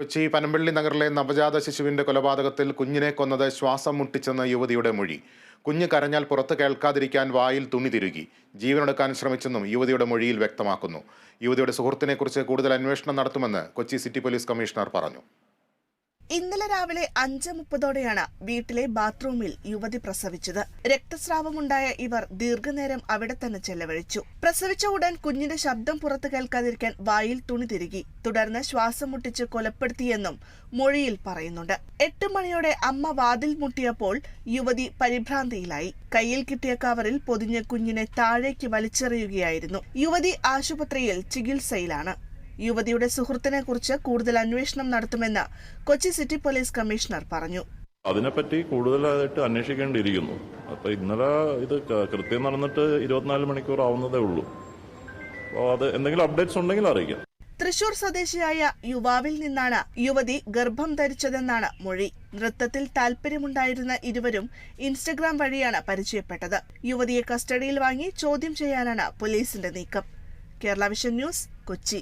കൊച്ചി പനമ്പള്ളി നഗറിലെ നവജാത ശിശുവിന്റെ കൊലപാതകത്തിൽ കുഞ്ഞിനെ കൊന്നത് ശ്വാസം മുട്ടിച്ചെന്ന യുവതിയുടെ മൊഴി. കുഞ്ഞ് കരഞ്ഞാൽ പുറത്ത് കേൾക്കാതിരിക്കാൻ വായിൽ തുണി തിരുകി. ജീവനെടുക്കാൻ ശ്രമിച്ചെന്നും യുവതിയുടെ മൊഴിയിൽ വ്യക്തമാക്കുന്നു. യുവതിയുടെ സുഹൃത്തിനെക്കുറിച്ച് കൂടുതൽ അന്വേഷണം നടത്തുമെന്ന് കൊച്ചി സിറ്റി പോലീസ് കമ്മീഷണർ പറഞ്ഞു. ഇന്നലെ രാവിലെ അഞ്ച് മുപ്പതോടെയാണ് വീട്ടിലെ ബാത്റൂമിൽ യുവതി പ്രസവിച്ചത്. രക്തസ്രാവമുണ്ടായ ഇവർ ദീർഘനേരം അവിടെ തന്നെ ചെലവഴിച്ചു. പ്രസവിച്ച ഉടൻ കുഞ്ഞിന്റെ ശബ്ദം പുറത്തു കേൾക്കാതിരിക്കാൻ വായിൽ തുണി തിരുകി തുടർന്ന് ശ്വാസം മുട്ടിച്ച് കൊലപ്പെടുത്തിയെന്നും മൊഴിയിൽ പറയുന്നുണ്ട്. എട്ട് മണിയോടെ അമ്മ വാതിൽ മുട്ടിയപ്പോൾ യുവതി പരിഭ്രാന്തിയിലായി. കയ്യിൽ കിട്ടിയ കവറിൽ പൊതിഞ്ഞ കുഞ്ഞിനെ താഴേക്ക് വലിച്ചെറിയുകയായിരുന്നു. യുവതി ആശുപത്രിയിൽ ചികിത്സയിലാണ്. യുവതിയുടെ സുഹൃത്തിനെ കുറിച്ച് കൂടുതൽ അന്വേഷണം നടത്തുമെന്ന് കൊച്ചി സിറ്റി പോലീസ് കമ്മീഷണർ പറഞ്ഞു. അതിനെപ്പറ്റി കൂടുതലായിട്ട് അന്വേഷിക്കേണ്ടിയിരിക്കുന്നു. അപ്പൊ ഇന്നലെ ഇത് കൃത്യം നടന്നിട്ട് ഇരുപത്തിനാല് മണിക്കൂർ ആവുന്നതേ ഉള്ളൂ. അപ്പോൾ അത് എന്തെങ്കിലും അപ്ഡേറ്റ്സ് ഉണ്ടെങ്കിൽ അറിയിക്കാം. തൃശൂർ സ്വദേശിയായ യുവാവിൽ നിന്നാണ് യുവതി ഗർഭം ധരിച്ചതെന്നാണ് മൊഴി. നൃത്തത്തിൽ താല്പര്യമുണ്ടായിരുന്ന ഇരുവരും ഇൻസ്റ്റഗ്രാം വഴിയാണ് പരിചയപ്പെട്ടത്. യുവതിയെ കസ്റ്റഡിയിൽ വാങ്ങി ചോദ്യം ചെയ്യാനാണ് പോലീസിന്റെ നീക്കം. Kerala Vision News Kochi.